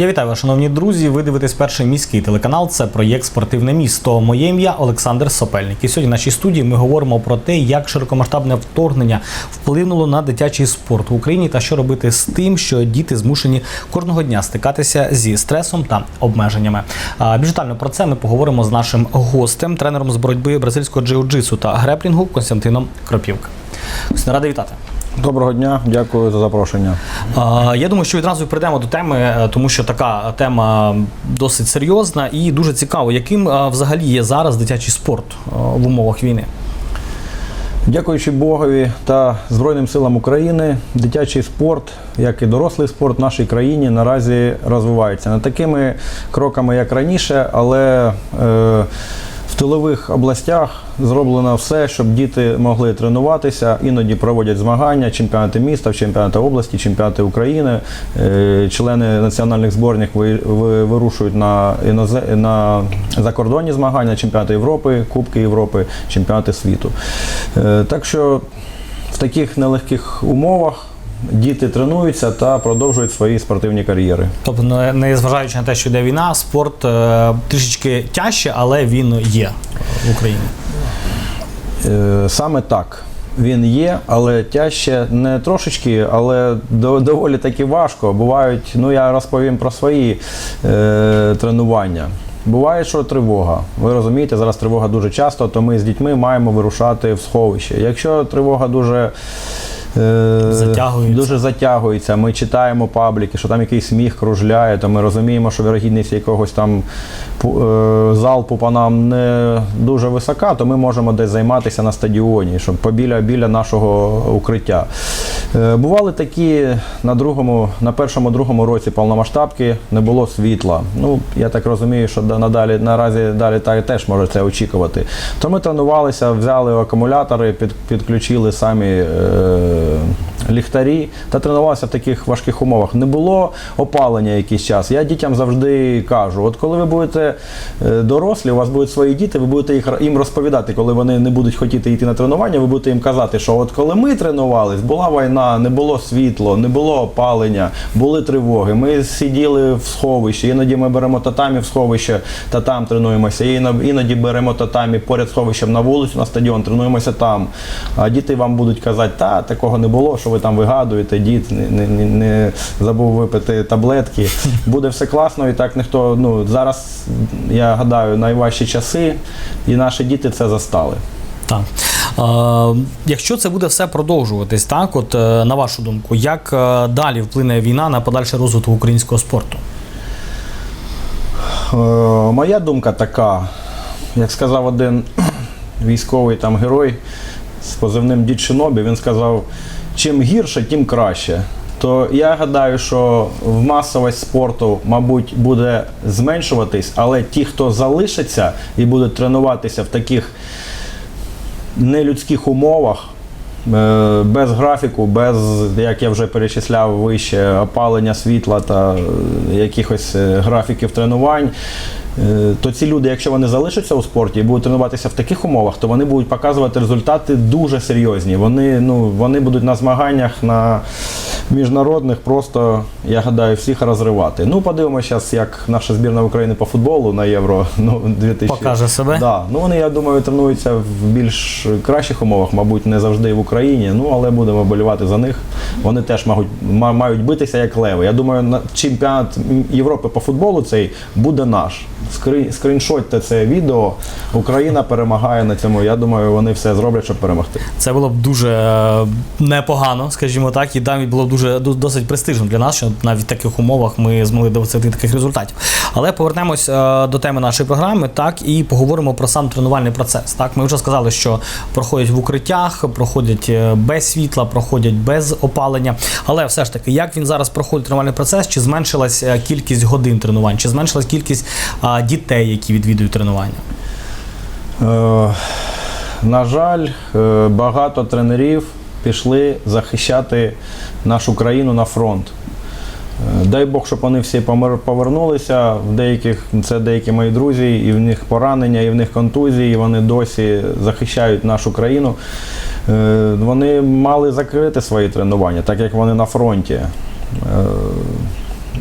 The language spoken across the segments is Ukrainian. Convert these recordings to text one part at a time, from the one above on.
Я вітаю вас, шановні друзі. Ви дивитесь перший міський телеканал. Це проєкт Спортивне місто. Моє ім'я Олександр Сопельник. І сьогодні в нашій студії ми говоримо про те, як широкомасштабне вторгнення вплинуло на дитячий спорт в Україні та що робити з тим, що діти змушені кожного дня стикатися зі стресом та обмеженнями. Більш детально про це ми поговоримо з нашим гостем, тренером з боротьби бразильського джиу-джитсу та греплінгу Константином Кропівка. Радий вітати. Доброго дня, дякую за запрошення. Я думаю, що відразу прийдемо до теми, е, тому що така тема досить серйозна і дуже цікаво, яким е, взагалі є зараз дитячий спорт е, в умовах війни. Дякуючи Богові та Збройним силам України, дитячий спорт, як і дорослий спорт в нашій країні наразі розвивається не такими кроками, як раніше, але е, тилових областях зроблено все, щоб діти могли тренуватися. Іноді проводять змагання, чемпіонати міста, чемпіонати області, чемпіонати України. Е, Члени національних зборних ви- ви- вирушують на, інозе- на закордонні змагання, чемпіонати Європи, Кубки Європи, чемпіонати світу. Е, Так що в таких нелегких умовах діти тренуються та продовжують свої спортивні кар'єри. Тобто, не- не зважаючи на те, що йде війна, спорт е, трішечки тяжче, але він є в Україні. Е, Саме так. Він є, але тяжче не трошечки, але доволі таки важко. Бувають, ну я розповім про свої е, тренування. Буває, що тривога. Ви розумієте, зараз тривога дуже часто, то ми з дітьми маємо вирушати в сховище. Якщо тривога дуже. Е, Затягується. Дуже затягується. Ми читаємо пабліки, що там якийсь сміх кружляє, то ми розуміємо, що вірогідність якогось там е, залпу по нам не дуже висока, то ми можемо десь займатися на стадіоні, щоб побіля біля нашого укриття. Е, Бували такі на другому, на першому другому році повномасштабки не було світла. Ну я так розумію, що надалі наразі далі та теж може це очікувати. То ми тренувалися, взяли акумулятори, під, підключили самі. Е, ліхтарі та тренувалися в таких важких умовах. Не було опалення якийсь час. Я дітям завжди кажу: от коли ви будете е, дорослі, у вас будуть свої діти, ви будете їх їм розповідати, коли вони не будуть хотіти йти на тренування, ви будете їм казати, що от коли ми тренувались, була війна, не було світло, не було опалення, були тривоги. Ми сиділи в сховищі. Іноді ми беремо татамі в сховище та там тренуємося. Іно- Іноді беремо татамі поряд сховищем на вулицю, на стадіон, тренуємося там. А діти вам будуть казати, та такого не було, що ви там вигадуєте, дід не, не, не, не забув випити таблетки. Буде все класно, і так ніхто. Ну зараз я гадаю, найважчі часи, і наші діти це застали. Так. Е, якщо це буде все продовжуватись, так, от е, на вашу думку, як е, далі вплине війна на подальший розвиток українського спорту? Е, моя думка така, як сказав один військовий там герой з позивним Дід Шинобі, він сказав, чим гірше, тим краще. То я гадаю, що масовість спорту, мабуть, буде зменшуватись, але ті, хто залишиться і будуть тренуватися в таких нелюдських умовах, без графіку, без, як я вже перечисляв вище, опалення світла та е, якихось е, графіків тренувань. е, То ці люди, якщо вони залишаться у спорті і будуть тренуватися в таких умовах, то вони будуть показувати результати дуже серйозні. Вони, ну, вони будуть на змаганнях на міжнародних просто, я гадаю, всіх розривати. Ну, подивимося зараз, як наша збірна України по футболу на Євро ну, 2000. Покаже себе? Да. Ну, вони, я думаю, тренуються в більш кращих умовах, мабуть, не завжди в Україні. Ну, але будемо болювати за них. Вони теж мають, ма- мають битися як леви. Я думаю, на чемпіонат Європи по футболу цей буде наш. Скрі, скріншотьте це відео. Україна перемагає на цьому. Я думаю, вони все зроблять, щоб перемогти. Це було б дуже е, непогано, скажімо так, і навіть було б дуже досить престижно для нас, що навіть в таких умовах ми змогли досягти таких результатів. Але повернемось е, до теми нашої програми, так і поговоримо про сам тренувальний процес. Так, ми вже сказали, що проходять в укриттях, проходять е, без світла, проходять без опалення. Але все ж таки, як він зараз проходить тренувальний процес? Чи зменшилась кількість годин тренувань, чи зменшилась кількість дітей, які відвідують тренування? Е, на жаль, е, багато тренерів пішли захищати нашу країну на фронт. Е, Дай Бог, щоб вони всі повернулися. В деяких це деякі мої друзі, і в них поранення, і в них контузії, і вони досі захищають нашу країну. Вони мали закрити свої тренування, так як вони на фронті.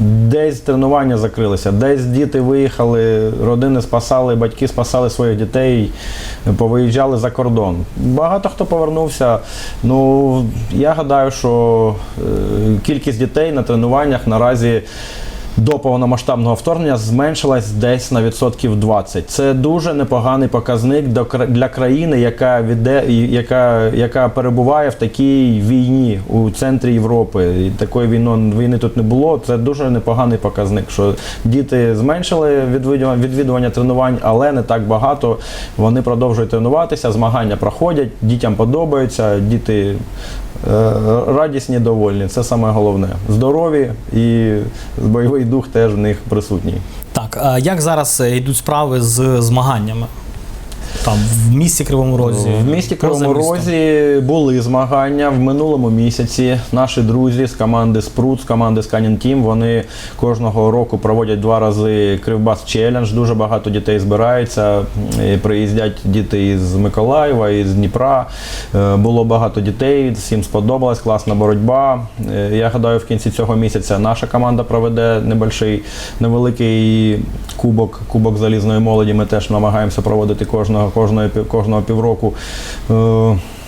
Десь тренування закрилися, десь діти виїхали, родини спасали, батьки спасали своїх дітей, повиїжджали за кордон. Багато хто повернувся. Ну, я гадаю, що е, кількість дітей на тренуваннях наразі. До повномасштабного вторгнення зменшилась десь на відсотків 20. Це дуже непоганий показник до для країни, яка віде, яка, яка перебуває в такій війні у центрі Європи. І такої війни, війни тут не було. Це дуже непоганий показник. Що діти зменшили відвідування, відвідування тренувань, але не так багато. Вони продовжують тренуватися, змагання проходять, дітям подобається, діти радісні, довольні. Це саме головне. Здорові і бойовий дух теж в них присутній. Так, як зараз е, йдуть справи з змаганнями? Там в місті Кривому Розі. В місті Кривому? Розі були змагання в минулому місяці. Наші друзі з команди Спрут, з команди Scanning Team, вони кожного року проводять два рази Кривбас Челендж. Дуже багато дітей збирається. Приїздять діти із Миколаєва, із Дніпра. Е, Було багато дітей, всім сподобалась класна боротьба. Е, Я гадаю, в кінці цього місяця наша команда проведе небольший, невеликий кубок, кубок залізної молоді. Ми теж намагаємося проводити кожного, кожного, пів- кожного півроку.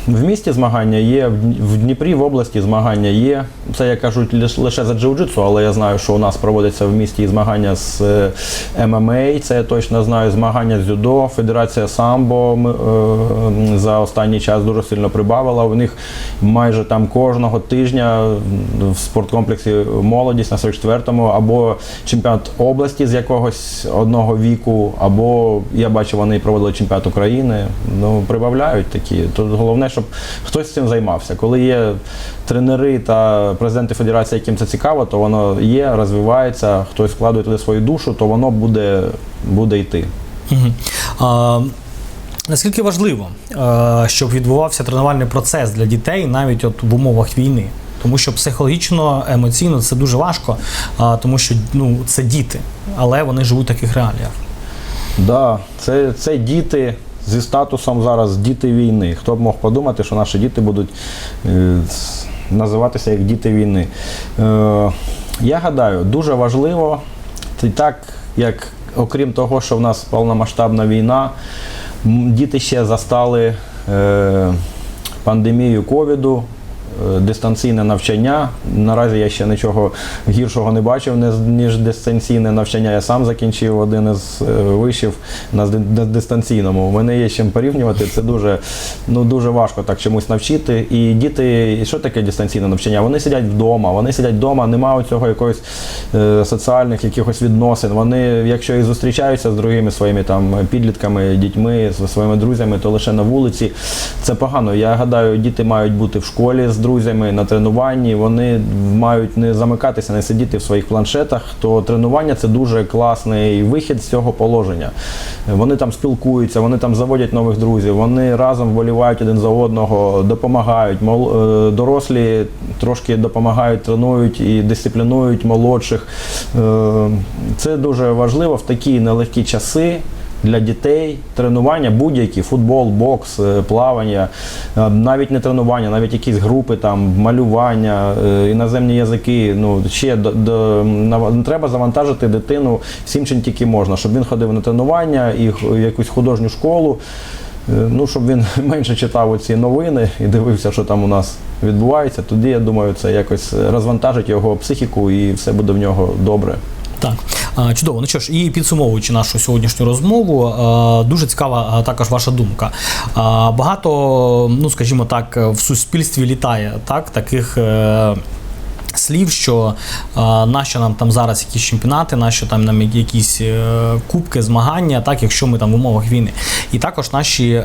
В місті змагання є, в Дні- в Дніпрі, в області змагання є. Це кажуть лиш- лише за джиу-джитсу, але я знаю, що у нас проводяться в місті змагання з е, ММА, це я точно знаю. Змагання з дзюдо, Федерація самбо е, за останній час дуже сильно прибавила. У них майже там кожного тижня в спорткомплексі молодість на 44-му або чемпіонат області з якогось одного віку, або я бачу, вони проводили чемпіонат України. Ну, прибавляють такі. Тут головне, щоб хтось цим займався. Коли є тренери та президенти федерації, яким це цікаво, то воно є, розвивається, хтось вкладує туди свою душу, то воно буде, буде йти. А, наскільки важливо, щоб відбувався тренувальний процес для дітей навіть от в умовах війни? Тому що психологічно, емоційно це дуже важко, тому що ну, це діти, але вони живуть в таких реаліях. Да, це, це діти зі статусом зараз діти війни. Хто б мог подумати, що наші діти будуть е, називатися як діти війни. Е, я гадаю, дуже важливо, так як окрім того, що в нас повномасштабна війна, діти ще застали е, пандемію ковіду. Е, Дистанційне навчання. Наразі я ще нічого гіршого не бачив, ніж дистанційне навчання. Я сам закінчив один із е, вишів на дистанційному. У мене є з чим порівнювати. Це дуже, ну, дуже важко так чомусь навчити. І діти, що таке дистанційне навчання? Вони сидять вдома, вони сидять вдома, немає цього якогось е, соціальних якихось відносин. Вони, якщо і зустрічаються з другими своїми там підлітками, дітьми, зі своїми друзями, то лише на вулиці. Це погано. Я гадаю, діти мають бути в школі з друзями на тренуванні. Вони мають не замикатися, не сидіти в своїх планшетах. То тренування це дуже класний вихід з цього положення. Вони там спілкуються, вони там заводять нових друзів, вони разом вболівають один за одного, допомагають. Е, Дорослі трошки допомагають, тренують і дисциплінують молодших. Е, Це дуже важливо в такі нелегкі часи. Для дітей тренування будь-які футбол, бокс, е, плавання, е, навіть не тренування, навіть якісь групи, там малювання, е, іноземні язики. Ну ще до, до треба завантажити дитину всім, чим тільки можна, щоб він ходив на тренування і х- якусь художню школу. Ну, щоб він менше читав ці новини і дивився, що там у нас відбувається, тоді я думаю, це якось розвантажить його психіку і все буде в нього добре. Так, чудово. Ну що ж, і підсумовуючи нашу сьогоднішню розмову, дуже цікава також ваша думка. Багато, ну скажімо так, в суспільстві літає так, таких. Е, Слів, що а, нащо нам там зараз якісь чемпіонати, нащо там нам якісь е, кубки, змагання, так, якщо ми там в умовах війни. І також наші е,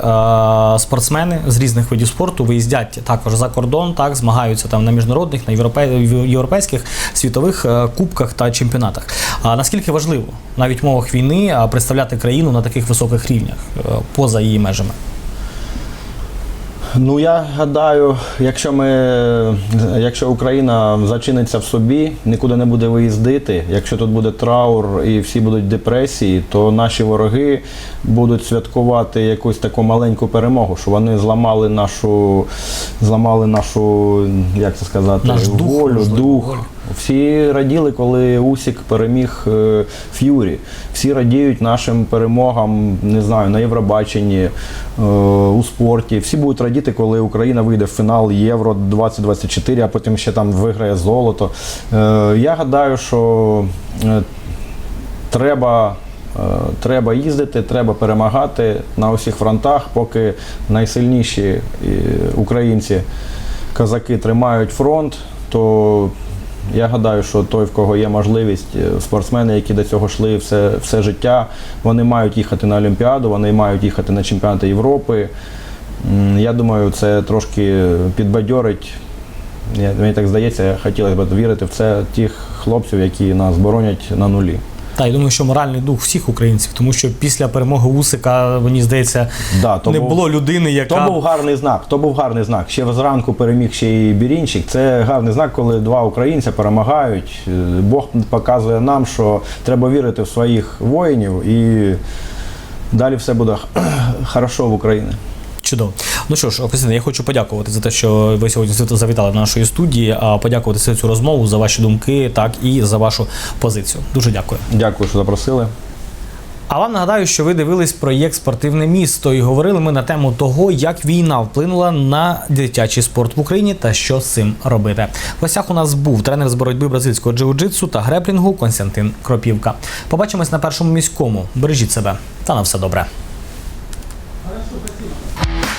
спортсмени з різних видів спорту виїздять також за кордон, так, змагаються там на міжнародних, на європей, європейських світових е, кубках та чемпіонатах. А наскільки важливо навіть в умовах війни представляти країну на таких високих рівнях е, поза її межами? Ну я гадаю, якщо ми, якщо Україна зачиниться в собі, нікуди не буде виїздити, якщо тут буде траур і всі будуть в депресії, то наші вороги будуть святкувати якусь таку маленьку перемогу, що вони зламали нашу, зламали нашу, як це сказати, Наш дух, волю, можливо, дух. Всі раділи, коли Усік переміг е, Ф'юрі. Всі радіють нашим перемогам, не знаю, на Євробаченні, е, у спорті. Всі будуть радіти, коли Україна вийде в фінал Євро 2024, а потім ще там виграє золото. Е, Я гадаю, що треба. Треба їздити, треба перемагати на усіх фронтах, поки найсильніші українці, козаки тримають фронт, то я гадаю, що той, в кого є можливість, е, спортсмени, які до цього йшли все, все життя, вони мають їхати на Олімпіаду, вони мають їхати на чемпіонати Європи. Я думаю, це трошки підбадьорить. Мені так здається, хотілося б вірити в це тих хлопців, які нас боронять на нулі. Та я думаю, що моральний дух всіх українців, тому що після перемоги Усика, мені здається, Да, то не був- було людини, яка То був гарний знак. То був гарний знак. Ще зранку переміг ще і Бірінчик. Це гарний знак, коли два українця перемагають. Е, Бог показує нам, що треба вірити в своїх воїнів і далі все буде хорошо в Україні. Чудово. Ну що ж, Костянтин, я хочу подякувати за те, що ви сьогодні завітали до нашої студії, а подякувати за цю розмову, за ваші думки, так і за вашу позицію. Дуже дякую. Дякую, що запросили. А вам нагадаю, що ви дивились проєкт Спортивне місто і говорили ми на тему того, як війна вплинула на дитячий спорт в Україні та що з цим робити. В гостях у нас був тренер з боротьби бразильського джиу-джитсу та греплінгу Константин Кропівка. Побачимось на першому міському. Бережіть себе та на все добре. Thank you.